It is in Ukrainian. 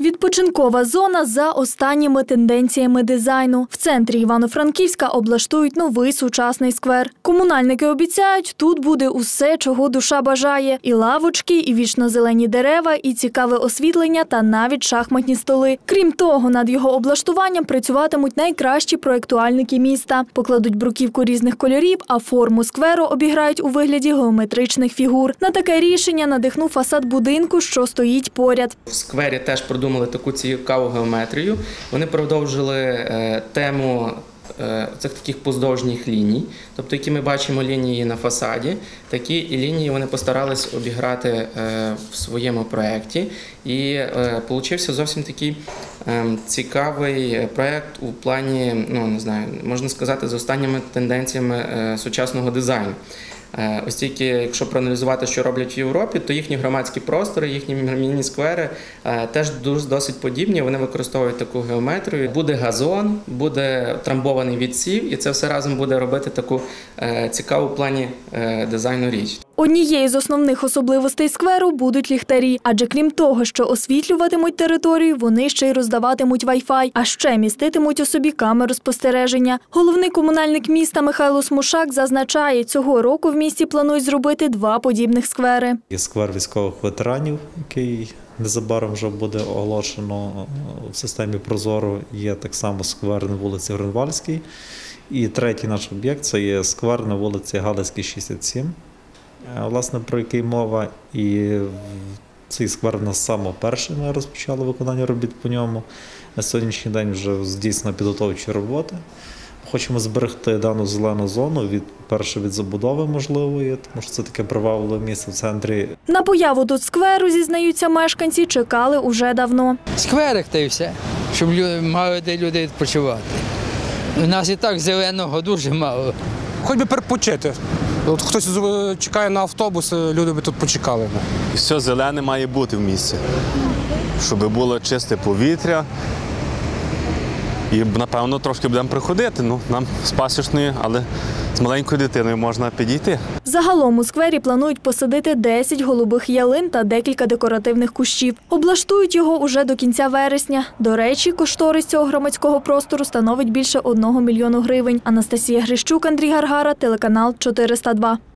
Відпочинкова зона за останніми тенденціями дизайну. В центрі Івано-Франківська облаштують новий сучасний сквер. Комунальники обіцяють, тут буде усе, чого душа бажає: і лавочки, і вічно-зелені дерева, і цікаве освітлення, та навіть шахматні столи. Крім того, над його облаштуванням працюватимуть найкращі проєктуальники міста. Покладуть бруківку різних кольорів, а форму скверу обіграють у вигляді геометричних фігур. На таке рішення надихнув фасад будинку, що стоїть поряд. В сквері теж продумали таку цікаву геометрію. Вони продовжили е, тему е, цих таких поздовжніх ліній, тобто, які ми бачимо лінії на фасаді, такі і лінії вони постарались обіграти е, в своєму проєкті. І получився зовсім такий е, цікавий проєкт у плані, ну не знаю, можна сказати, з останніми тенденціями сучасного дизайну. Е, Ось тільки, якщо проаналізувати, що роблять в Європі, то їхні громадські простори, їхні міні-сквери е, теж досить подібні. Вони використовують таку геометрію. Буде газон, буде трамбований відсів, і це все разом буде робити таку е, цікаву плані дизайну річ. Однією з основних особливостей скверу будуть ліхтарі, адже крім того, що освітлюватимуть територію, вони ще й роздаватимуть вай-фай, а ще міститимуть у собі камеру спостереження. Головний комунальник міста Михайло Смушак зазначає, цього року в місті планують зробити два подібних сквери. Є сквер військових ветеранів, який незабаром вже буде оголошено в системі Прозоро. Є так само сквер на вулиці Гринвальській. І третій наш об'єкт це є сквер на вулиці Галицькій, 67, е, власне, про який мова. І цей сквер в нас саме перший ми розпочали виконання робіт по ньому. На сьогоднішній день вже здійснено підготовчі роботи. Хочемо зберегти дану зелену зону від перше від забудови можливої, тому що це таке привабливе місце в центрі На появу тут скверу, зізнаються мешканці, чекали уже давно. скверик та й все, щоб лю- мали де люди відпочивати. У нас і так зеленого дуже мало. Хоч би перепочити. От хтось чекає на автобус, люди би тут почекали. І все зелене має бути в місті, щоб було чисте повітря. І напевно трошки будемо приходити. Ну, нам з пасічної, але з маленькою дитиною можна підійти. Загалом у сквері планують посадити 10 голубих ялин та декілька декоративних кущів. Облаштують його уже до кінця вересня. До речі, кошторис цього громадського простору становить більше 1 мільйону гривень. Анастасія Грищук, Андрій Гаргара, телеканал 402.